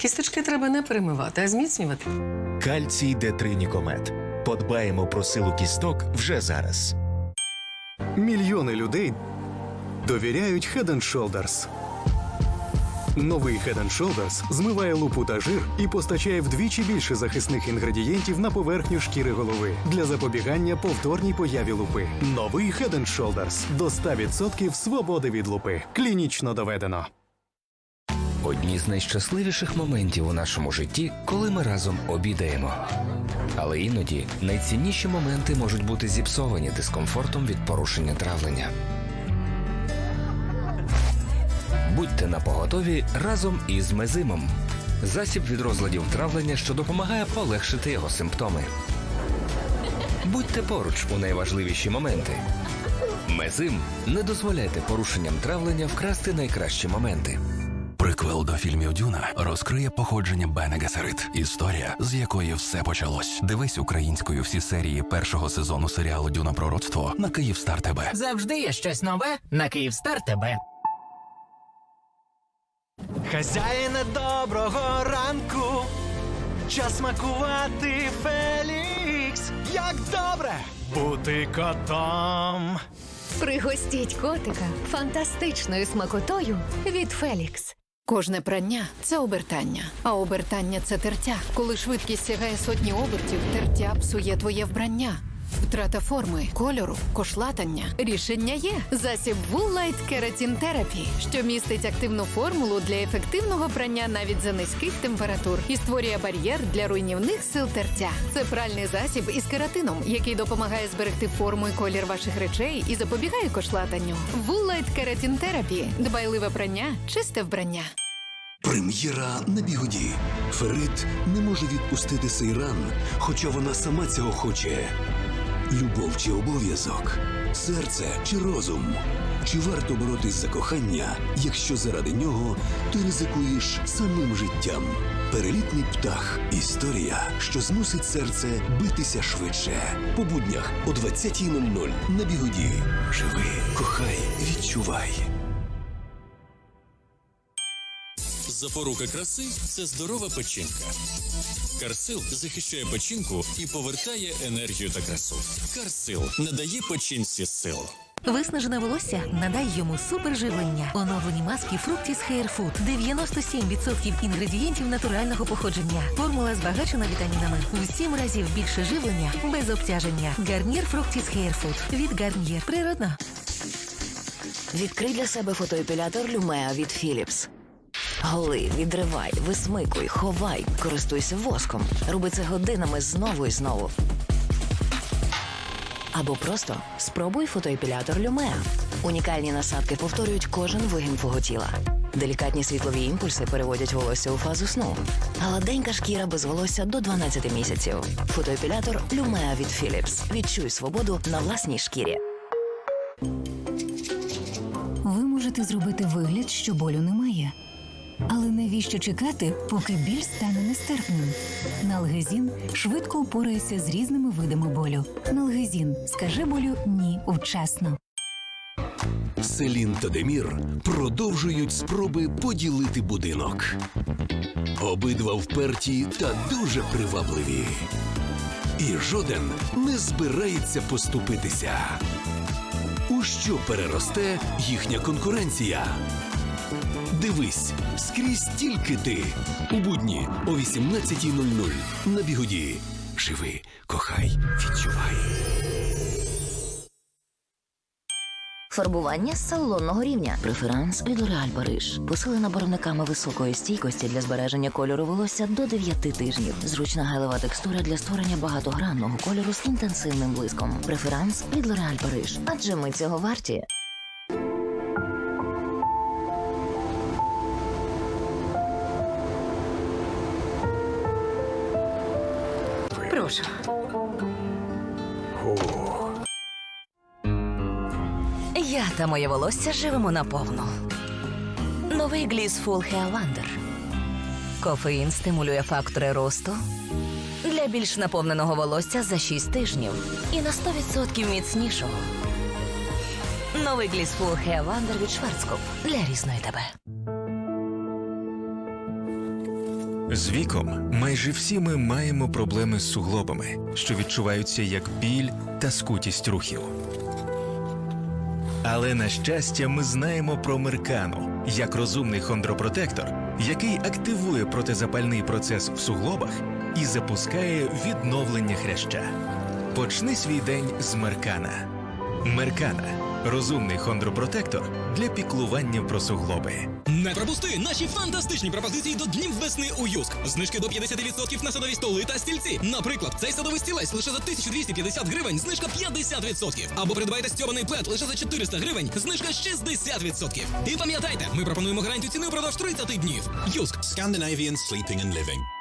Кісточки треба не перемивати, а зміцнювати. Кальцій Д3 Нікомет. Подбаємо про силу кісток вже зараз. Мільйони людей довіряють Head and Shoulders. Новий Head and Shoulders змиває лупу та жир і постачає вдвічі більше захисних інгредієнтів на поверхню шкіри голови для запобігання повторній появі лупи. Новий Head and Shoulders до 100% свободи від лупи. Клінічно доведено. Одні з найщасливіших моментів у нашому житті, коли ми разом обідаємо. Але іноді найцінніші моменти можуть бути зіпсовані дискомфортом від порушення травлення. Будьте напоготові разом із мезимом. Засіб від розладів травлення, що допомагає полегшити його симптоми. Будьте поруч у найважливіші моменти. Мезим не дозволяйте порушенням травлення вкрасти найкращі моменти. Приквел до фільмів Дюна розкриє походження Бене Гесерит. Історія, з якої все почалось. Дивись українською всі серії першого сезону серіалу Дюна Пророцтво на Київстар ТБ. Завжди є щось нове на Київстар ТБ. Хазяїне доброго ранку, час смакувати Фелікс. Як добре бути котом. Пригостіть котика фантастичною смакотою від Фелікс. Кожне прання це обертання, а обертання це тертя. Коли швидкість сягає сотні обертів, тертя псує твоє вбрання. Втрата форми, кольору, кошлатання. Рішення є. Засіб Light Keratin Therapy, що містить активну формулу для ефективного прання навіть за низьких температур і створює бар'єр для руйнівних сил тертя. Це пральний засіб із кератином, який допомагає зберегти форму і колір ваших речей і запобігає кошлатанню. Light Keratin Therapy – дбайливе прання, чисте вбрання. Прем'єра на бігоді. Ферит не може відпустити Сейран, хоча вона сама цього хоче. Любов чи обов'язок, серце чи розум. Чи варто боротись за кохання, якщо заради нього ти ризикуєш самим життям? Перелітний птах історія, що змусить серце битися швидше. По буднях о 20.00 на бігоді. Живи, кохай, відчувай. Запорука краси це здорова печінка. Карсил захищає печінку і повертає енергію та красу. Карсил надає печінці сил. Виснажене волосся надай йому суперживлення. Оновлені маски Fructis Hair Food. 97% інгредієнтів натурального походження. Формула збагачена вітамінами. В 7 разів більше живлення без обтяження. Гарнір Fructis Hair Food. Від Гарнір. Природно. Відкрий для себе фотоепілятор Lumea від Philips. Голи, відривай, висмикуй, ховай, користуйся воском. Роби це годинами знову і знову. Або просто спробуй фотоепілятор Lumea. Унікальні насадки повторюють кожен вигін твого тіла. Делікатні світлові імпульси переводять волосся у фазу сну. Гладенька шкіра без волосся до 12 місяців. Фотоепілятор Lumea від Philips. Відчуй свободу на власній шкірі. Ви можете зробити вигляд, що болю немає. Але навіщо чекати, поки біль стане нестерпним? Налгезін швидко впорається з різними видами болю. Налгезін скаже болю ні вчасно. Селін та Демір продовжують спроби поділити будинок. Обидва вперті та дуже привабливі. І жоден не збирається поступитися. У що переросте їхня конкуренція? Дивись скрізь тільки ти. У будні о 18.00 на бігоді. Живи, кохай, відчувай. Фарбування з салонного рівня. Преферанс від L'Oréal Париж. Посилена барвниками високої стійкості для збереження кольору волосся до 9 тижнів. Зручна гелева текстура для створення багатогранного кольору з інтенсивним блиском. Преферанс від L'Oréal Париж. Адже ми цього варті. Прошу. Я та моє волосся живемо наповну. Новий Hair Wonder. Кофеїн стимулює фактори росту для більш наповненого волосся за 6 тижнів і на 100% міцнішого. Новий Hair Wonder від Schwarzkopf для різної тебе. З віком майже всі ми маємо проблеми з суглобами, що відчуваються як біль та скутість рухів. Але на щастя, ми знаємо про Меркану як розумний хондропротектор, який активує протизапальний процес в суглобах і запускає відновлення хряща. Почни свій день з Меркана. Меркана розумний хондропротектор для піклування про суглоби. Не пропусти наші фантастичні пропозиції до днів весни у Юск. Знижки до 50% на садові столи та стільці. Наприклад, цей садовий стілець лише за 1250 гривень, знижка 50%. Або придбайте стьобаний плед лише за 400 гривень, знижка 60%. І пам'ятайте, ми пропонуємо гарантію ціни впродовж 30 днів. Юск. Scandinavian Sleeping and Living.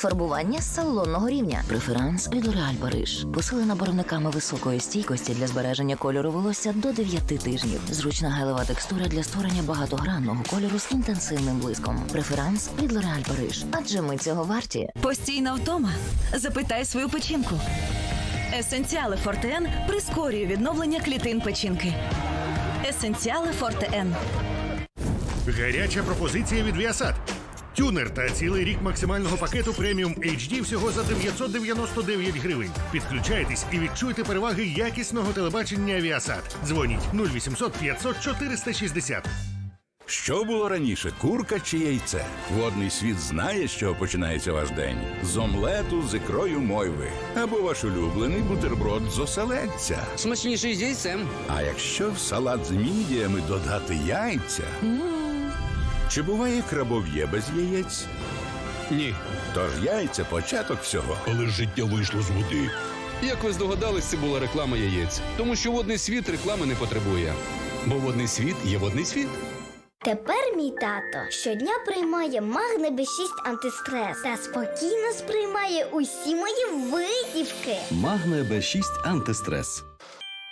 Фарбування з салонного рівня. Преферанс від L'Oréal Париж. Посилена барвниками високої стійкості для збереження кольору волосся до 9 тижнів. Зручна гелева текстура для створення багатогранного кольору з інтенсивним блиском. Преферанс від L'Oréal Париж. Адже ми цього варті. Постійна втома. Запитай свою печінку. Есенціали Форте-Н прискорює відновлення клітин печінки. Есенціали Форте-Н. Гаряча пропозиція від Viasat. Тюнер та цілий рік максимального пакету преміум HD всього за 999 гривень. Підключайтесь і відчуйте переваги якісного телебачення Viasat. Дзвоніть 0800 500 460. Що було раніше, курка чи яйце? Водний світ знає, з чого починається ваш день. З омлету з ікрою мойви. Або ваш улюблений бутерброд з оселедця. Смачніший з яйцем. А якщо в салат з мідіями додати яйця? Чи буває крабов'є без яєць? Ні. Тож яйця початок всього. Але життя вийшло з води. Як ви здогадались, це була реклама яєць, тому що водний світ реклами не потребує. Бо водний світ є водний світ. Тепер мій тато щодня приймає магне Б6 антистрес та спокійно сприймає усі мої витівки. Магне Б6 антистрес.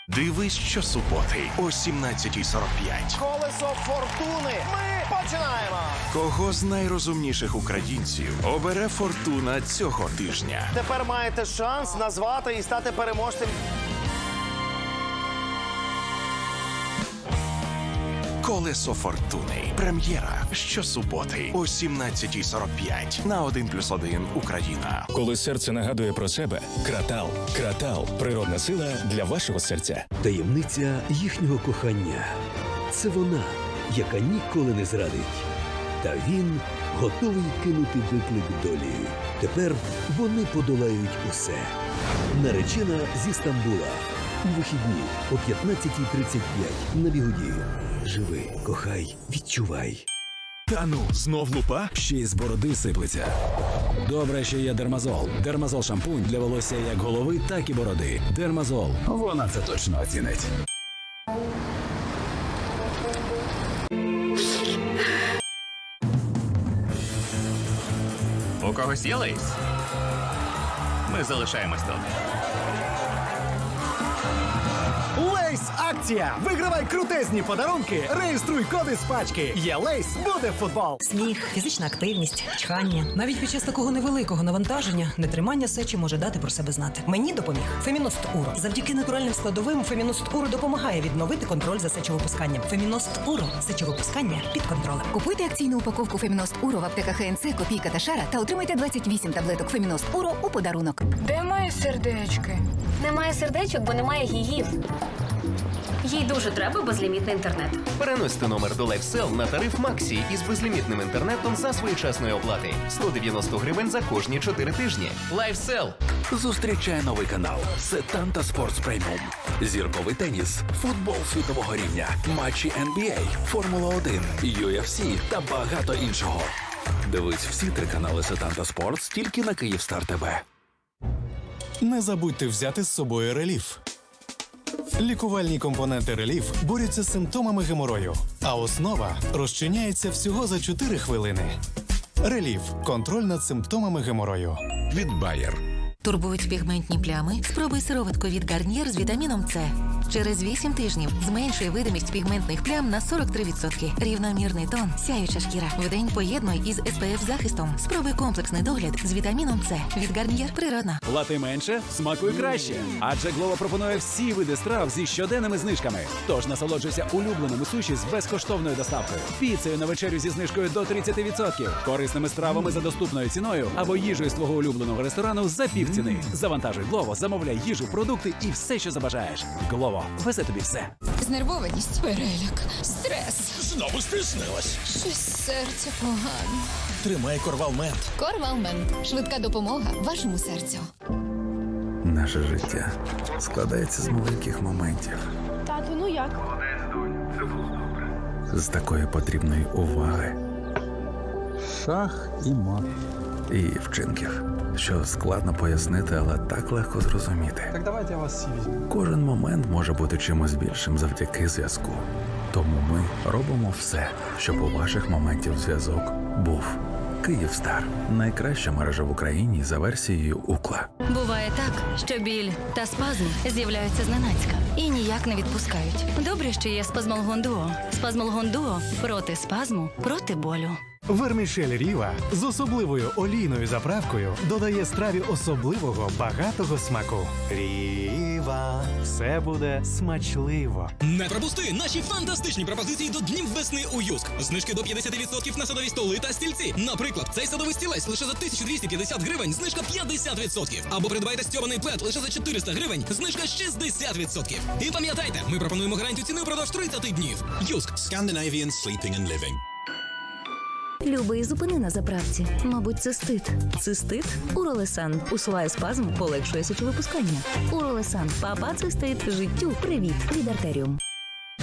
Дивись щосуботи о 17.45. Колесо фортуни. Ми починаємо. Кого з найрозумніших українців обере фортуна цього тижня? Тепер маєте шанс назвати і стати переможцем. Колесо фортуни. Прем'єра щосуботи о 17.45 на 1+,1 Україна. Коли серце нагадує про себе, кратал, кратал, природна сила для вашого серця. Таємниця їхнього кохання. Це вона, яка ніколи не зрадить. Та він готовий кинути виклик долі. Тепер вони подолають усе. Наречена зі Стамбула. У вихідні о 15.35 на бігуді. Живи, кохай, відчувай. Та ну, знов лупа? Ще й з бороди сиплеться. Добре, що є дермазол. Дермазол шампунь для волосся як голови, так і бороди. Дермазол. Вона це точно оцінить. Когось є лейс? Ми залишаємось тут. Лейс акція! Вигравай крутезні подарунки, реєструй коди з пачки. Є лейс, буде футбол. Сміх, фізична активність, чхання. Навіть під час такого невеликого навантаження нетримання сечі може дати про себе знати. Мені допоміг Феміност Уро. Завдяки натуральним складовим Феміност Уро допомагає відновити контроль за сечовипусканням. Феміност Уро сечовипускання під контролем. Купуйте акційну упаковку Феміност Уро в аптеках ХНЦ, Копійка та Шара та отримайте 28 таблеток Феміност Уро у подарунок. Де мої сердечки? Немає сердечок, бо немає гігів. Їй дуже треба безлімітний інтернет. Переносьте номер до LifeSell на тариф Максі із безлімітним інтернетом за своєчасної оплати. 190 гривень за кожні 4 тижні. LifeSell. Зустрічає новий канал Сетанта Спортс Преміум. Зірковий теніс, футбол світового рівня, матчі NBA, Формула 1, UFC та багато іншого. Дивись всі три канали Сетанта Спортс тільки на Київстар ТВ. Не забудьте взяти з собою реліф. Лікувальні компоненти реліф борються з симптомами геморою, а основа розчиняється всього за 4 хвилини. Реліф контроль над симптомами геморою. Від Bayer. Турбують пігментні плями? Спробуй сироватку від гарнір з вітаміном С. Через 8 тижнів зменшує видимість пігментних плям на 43%. Рівномірний тон, сяюча шкіра. Вдень поєднуй із SPF захистом. Спробуй комплексний догляд з вітаміном С від Гарнієр Природна. Плати менше, смакуй краще. Адже Глова пропонує всі види страв зі щоденними знижками. Тож насолоджуйся улюбленими суші з безкоштовною доставкою, піцею на вечерю зі знижкою до 30%, корисними стравами за доступною ціною або їжею з твого улюбленого ресторану за півціни. Завантажуй Глово, замовляй їжу, продукти і все, що забажаєш. Глово, везе тобі все. Знервованість, переляк, стрес. Знову стиснилась. Щось серце погано. Тримай корвалмент. Корвалмент. Швидка допомога вашому серцю. Наше життя складається з маленьких моментів, Тату, ну як? з такої потрібної уваги. Шах і мат. І вчинків, що складно пояснити, але так легко зрозуміти. Так давайте я вас всі візьму. Кожен момент може бути чимось більшим завдяки зв'язку. Тому ми робимо все, щоб у ваших моментів зв'язок був. Київстар найкраща мережа в Україні за версією Укла. Буває так, що біль та спазм з'являються зненацька і ніяк не відпускають. Добре, що є спазмолгон дуо. Спазмолгон дуо проти спазму, проти болю. Вермішель Ріва з особливою олійною заправкою додає страві особливого багатого смаку. Ріва, все буде смачливо. Не пропусти наші фантастичні пропозиції до днів весни у Юск. Знижки до 50% на садові столи та стільці. Наприклад, цей садовий стілець лише за 1250 гривень, знижка 50%. Або придбайте стьобаний плед лише за 400 гривень, знижка 60%. І пам'ятайте, ми пропонуємо гарантію ціни впродовж 30 днів. Юск. Scandinavian Sleeping and Living. Любий зупини на заправці. Мабуть, цистит. Цистит? Уролесан. Усуває спазм, полегшує сечовипускання. Уролесан. Папа цистит. Життю. Привіт. Від артеріум.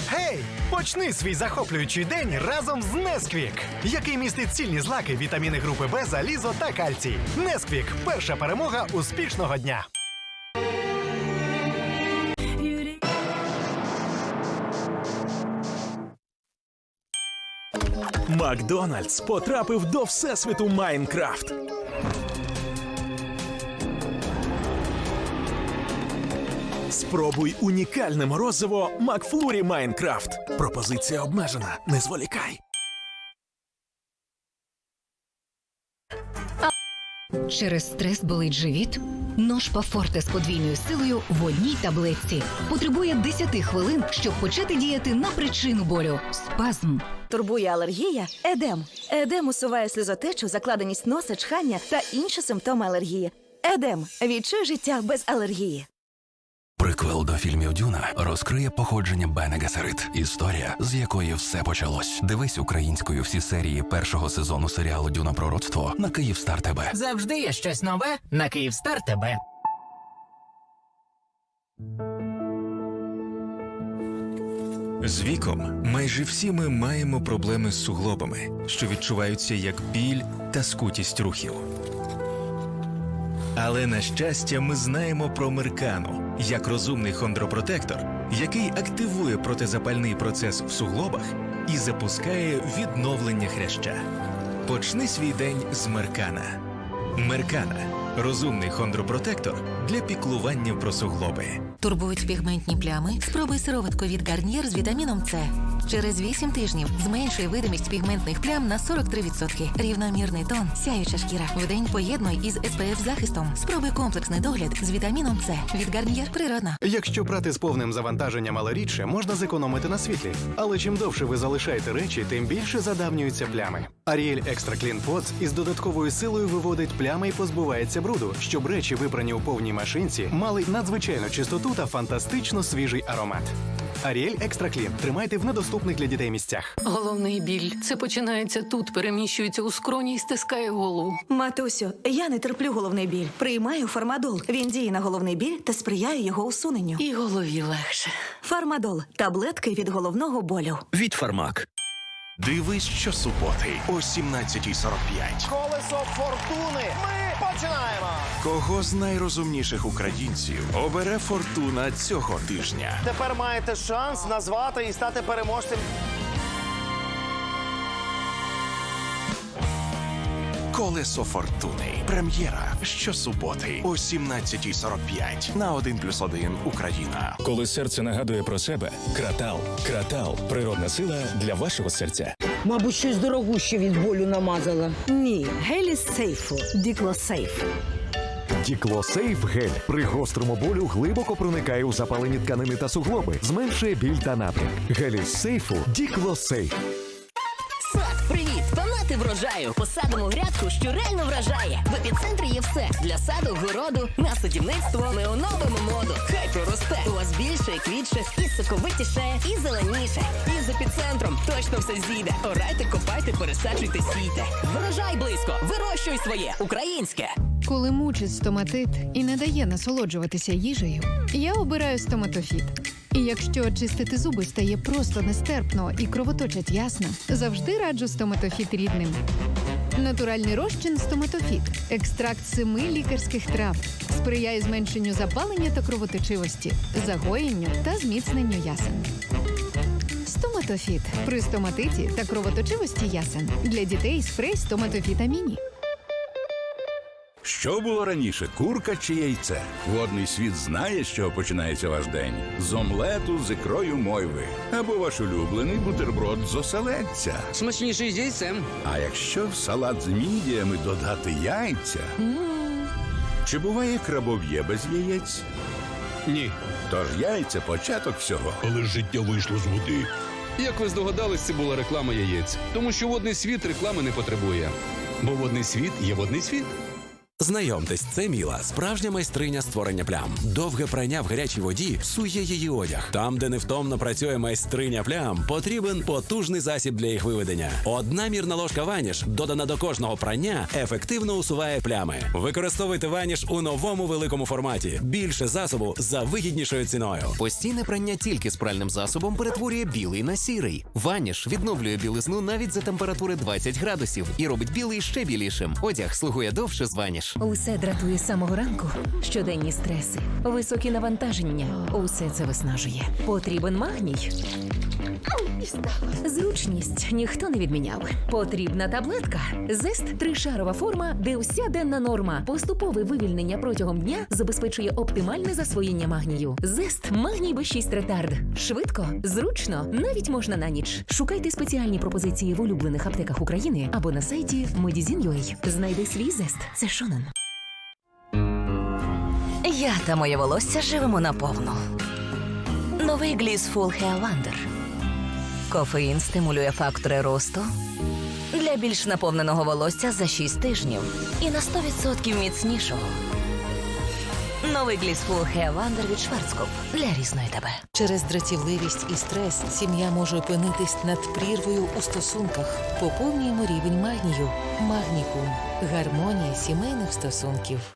Гей! Почни свій захоплюючий день разом з Несквік, який містить цільні злаки, вітаміни групи Б, залізо та кальцій. Несквік перша перемога успішного дня. Макдональдс потрапив до всесвіту Майнкрафт. Спробуй унікальне морозиво Макфлурі Майнкрафт. Пропозиція обмежена. Не зволікай. Через стрес болить живіт? Нож Пафорте з подвійною силою в одній таблетці потребує 10 хвилин, щоб почати діяти на причину болю спазм. Турбує алергія? Едем. Едем усуває сльозотечу, закладеність носа, чхання та інші симптоми алергії. Едем. Відчуй життя без алергії. Приквел до фільмів Дюна розкриє походження Бене Гесерит. Історія, з якої все почалось. Дивись українською всі серії першого сезону серіалу Дюна Пророцтво на Київстар ТБ. Завжди є щось нове на Київстар тебе. З віком майже всі ми маємо проблеми з суглобами, що відчуваються як біль та скутість рухів. Але на щастя, ми знаємо про Меркану як розумний хондропротектор, який активує протизапальний процес в суглобах і запускає відновлення хряща. Почни свій день з Меркана. Меркана розумний хондропротектор для піклування про суглоби. Турбують пігментні плями? Спробуй сироватку від Гарнієр з вітаміном С. Через 8 тижнів зменшує видимість пігментних плям на 43%. Рівномірний тон, сяюча шкіра. Вдень поєднуй із SPF захистом. Спробуй комплексний догляд з вітаміном С. Від Гарнієр Природна. Якщо прати з повним завантаженням, рідше, можна зекономити на світлі. Але чим довше ви залишаєте речі, тим більше задавнюються плями. Ariel Extra Clean Pods із додатковою силою виводить плями і позбувається бруду, щоб речі, випрані у повній машинці, мали надзвичайну чистоту та фантастично свіжий аромат. Ariel Extra Clean тримайте в недоступних для дітей місцях. Головний біль. Це починається тут, переміщується у скроні і стискає голову. Матусю, я не терплю головний біль. Приймаю фармадол. Він діє на головний біль та сприяє його усуненню. І голові легше. Фармадол таблетки від головного болю. Від Фармак. Дивись щосуботи о 17.45. Колесо фортуни. Ми починаємо. Кого з найрозумніших українців обере фортуна цього тижня? Тепер маєте шанс назвати і стати переможцем. Колесо фортуни. Прем'єра щосуботи о 17.45 на 1+,1 Україна. Коли серце нагадує про себе, кратал, кратал, природна сила для вашого серця. Мабуть, щось дорогуще від болю намазала. Ні, гелі з сейфу. Дікло сейф. Діклосейф гель при гострому болю глибоко проникає у запалені тканини та суглоби, зменшує біль та напряг. Гель із сейфу Діклосейф. Врожаю. Посадимо грядку, що реально вражає. В епіцентрі є все для саду, городу, на садівництво. Ми оновимо моду. Хай проросте. У вас більше, квітше, і соковитіше, і зеленіше. І з епіцентром точно все зійде. Орайте, копайте, пересаджуйте, сійте. Врожай близько. Вирощуй своє українське. Коли мучить стоматит і не дає насолоджуватися їжею, я обираю стоматофіт. І якщо чистити зуби стає просто нестерпно і кровоточать ясно, завжди раджу стоматофіт рідним. Натуральний розчин стоматофіт, екстракт семи лікарських трав, сприяє зменшенню запалення та кровоточивості, загоєнню та зміцненню ясен. Стоматофіт при стоматиті та кровоточивості ясен для дітей спрей стоматофіта міні. Що було раніше, курка чи яйце? Водний світ знає, з чого починається ваш день. З омлету з ікрою мойви. Або ваш улюблений бутерброд з оселедця. Смачніший з яйцем. А якщо в салат з мідіями додати яйця? Чи буває крабов'є без яєць? Ні. Тож яйця початок всього. Але життя вийшло з води. Як ви здогадались, це була реклама яєць. Тому що водний світ реклами не потребує. Бо водний світ є водний світ. Знайомтесь, це Міла, справжня майстриня створення плям. Довге прання в гарячій воді псує її одяг. Там, де невтомно працює майстриня плям, потрібен потужний засіб для їх виведення. Одна мірна ложка ваніш, додана до кожного прання, ефективно усуває плями. Використовуйте ваніш у новому великому форматі. Більше засобу за вигіднішою ціною. Постійне прання тільки з пральним засобом перетворює білий на сірий. Ваніш відновлює білизну навіть за температури 20 градусів і робить білий ще білішим. Одяг слугує довше з ваніш. Усе дратує з самого ранку. Щоденні стреси, високі навантаження. Усе це виснажує. Потрібен магній. Зручність ніхто не відміняв. Потрібна таблетка. Зест тришарова форма, де вся денна норма. Поступове вивільнення протягом дня забезпечує оптимальне засвоєння магнію. Зест магній Б6 ретард. Швидко, зручно, навіть можна на ніч. Шукайте спеціальні пропозиції в улюблених аптеках України або на сайті Medizin.ua. Знайди свій зест. Це Шонен. Я та моє волосся живемо наповну. Новий Gliss Full Hair Wonder. Кофеїн стимулює фактори росту для більш наповненого волосся за 6 тижнів і на 100% міцнішого. Новий Gliss Full Hair Wonder від Шварцкоп для різної тебе. Через дратівливість і стрес сім'я може опинитись над прірвою у стосунках. Поповнюємо рівень магнію. Магнікум. Гармонія сімейних стосунків.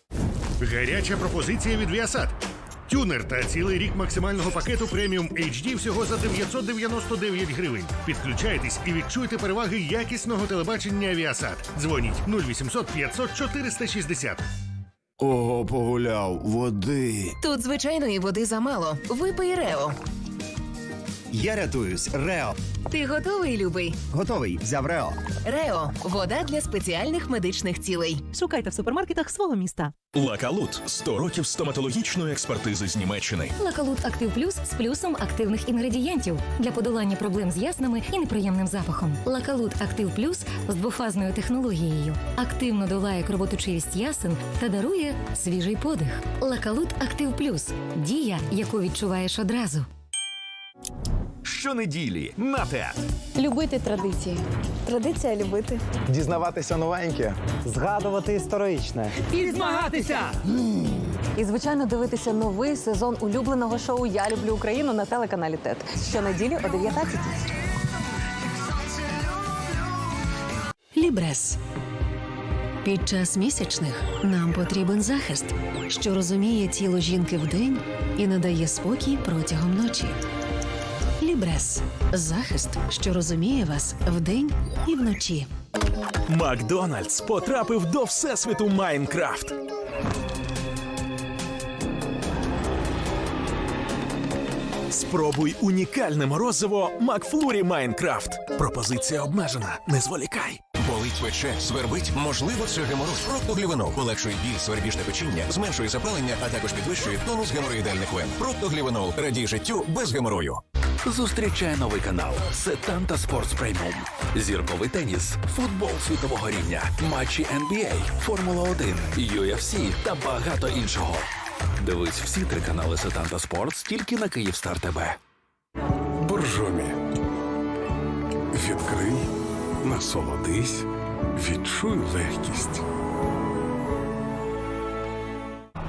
Гаряча пропозиція від Viasat. Тюнер та цілий рік максимального пакету преміум HD всього за 999 гривень. Підключайтесь і відчуйте переваги якісного телебачення Viasat. Дзвоніть 0800 500 460. Ого, погуляв, води. Тут звичайної води замало. Випий Рео. Я рятуюсь, Рео. Ти готовий, любий? Готовий, взяв Рео. Рео вода для спеціальних медичних цілей. Шукайте в супермаркетах свого міста. Лакалут 100 років стоматологічної експертизи з Німеччини. Лакалут Актив Плюс з плюсом активних інгредієнтів для подолання проблем з яснами і неприємним запахом. Лакалут Актив Плюс з двофазною технологією активно долає кровоточивість ясен та дарує свіжий подих. Лакалут Актив Плюс дія, яку відчуваєш одразу. Щонеділі на ТЕТ. Любити традиції. Традиція любити. Дізнаватися новеньке, згадувати історичне. І змагатися. І, звичайно, дивитися новий сезон улюбленого шоу Я люблю Україну на телеканалі ТЕТ. Щонеділі о 19 Лібрес. Під час місячних нам потрібен захист, що розуміє тіло жінки вдень і надає спокій протягом ночі. Лібрес захист, що розуміє вас вдень і вночі. Макдональдс потрапив до всесвіту Майнкрафт. Спробуй унікальне морозиво Макфлурі Майнкрафт. Пропозиція обмежена. Не зволікай. Болить пече, свербить, можливо, це геморроз. Проктоглівенол полегшує біль, свербіжне печіння, зменшує запалення, а також підвищує тонус геморроїдальних вен. Проктоглівенол радій життю без геморою. Зустрічає новий канал Сетанта Спортс Преміум. Зірковий теніс, футбол світового рівня, матчі NBA, Формула 1, UFC та багато іншого. Дивись всі три канали Сетанта Спортс тільки на Київстар ТБ. Боржомі. Відкрий, насолодись, відчуй легкість.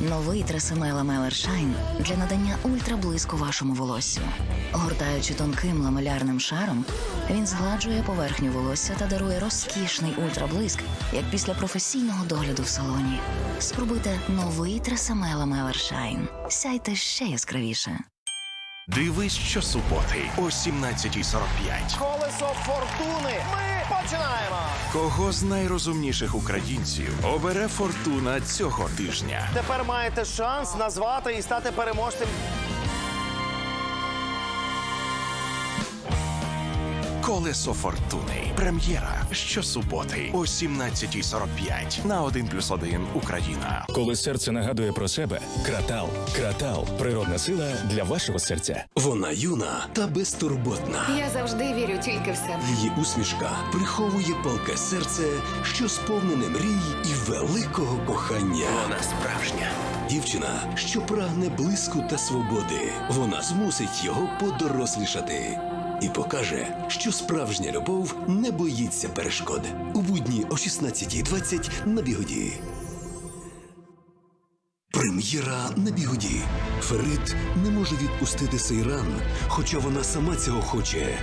Новий Тресемела Мелер Шайн для надання ультраблиску вашому волоссю. Гортаючи тонким ламелярним шаром, він згладжує поверхню волосся та дарує розкішний ультраблиск, як після професійного догляду в салоні. Спробуйте новий Тресемела Мелер Шайн. Сяйте ще яскравіше. Дивись щосуботи о 17.45. Колесо фортуни. Ми починаємо. Кого з найрозумніших українців обере фортуна цього тижня? Тепер маєте шанс назвати і стати переможцем. Колесо фортуни. Прем'єра щосуботи о 17.45 на 1+,1 Україна. Коли серце нагадує про себе, кратал, кратал, природна сила для вашого серця. Вона юна та безтурботна. Я завжди вірю тільки в себе. Її усмішка приховує палке серце, що сповнене мрій і великого кохання. Вона справжня. Дівчина, що прагне блиску та свободи. Вона змусить його подорослішати. І покаже, що справжня любов не боїться перешкод. У будні о 16.20 на бігоді. Прем'єра на бігоді. Ферит не може відпустити Сейран, хоча вона сама цього хоче.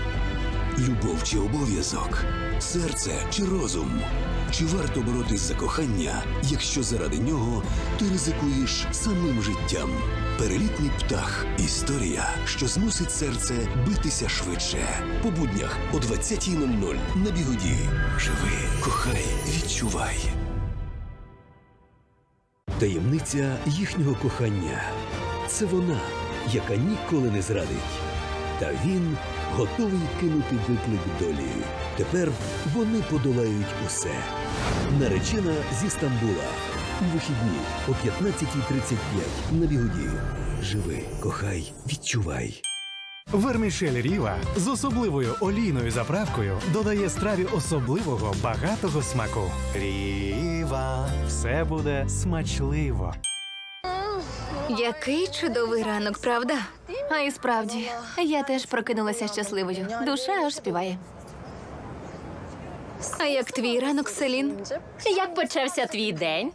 Любов чи обов'язок, серце чи розум. Чи варто боротись за кохання, якщо заради нього ти ризикуєш самим життям? Перелітний птах історія, що змусить серце битися швидше. По буднях о 20.00 на бігоді. Живи, кохай, відчувай. Таємниця їхнього кохання це вона, яка ніколи не зрадить. Та він готовий кинути виклик долі. Тепер вони подолають усе. Наречена зі Стамбула. У вихідні о 15.35 на бігоді. Живи, кохай, відчувай. Вермішель Ріва з особливою олійною заправкою додає страві особливого багатого смаку. Ріва, все буде смачливо. Який чудовий ранок, правда? А і справді, я теж прокинулася щасливою. Душа аж співає. А як твій ранок, Селін? Як почався твій день?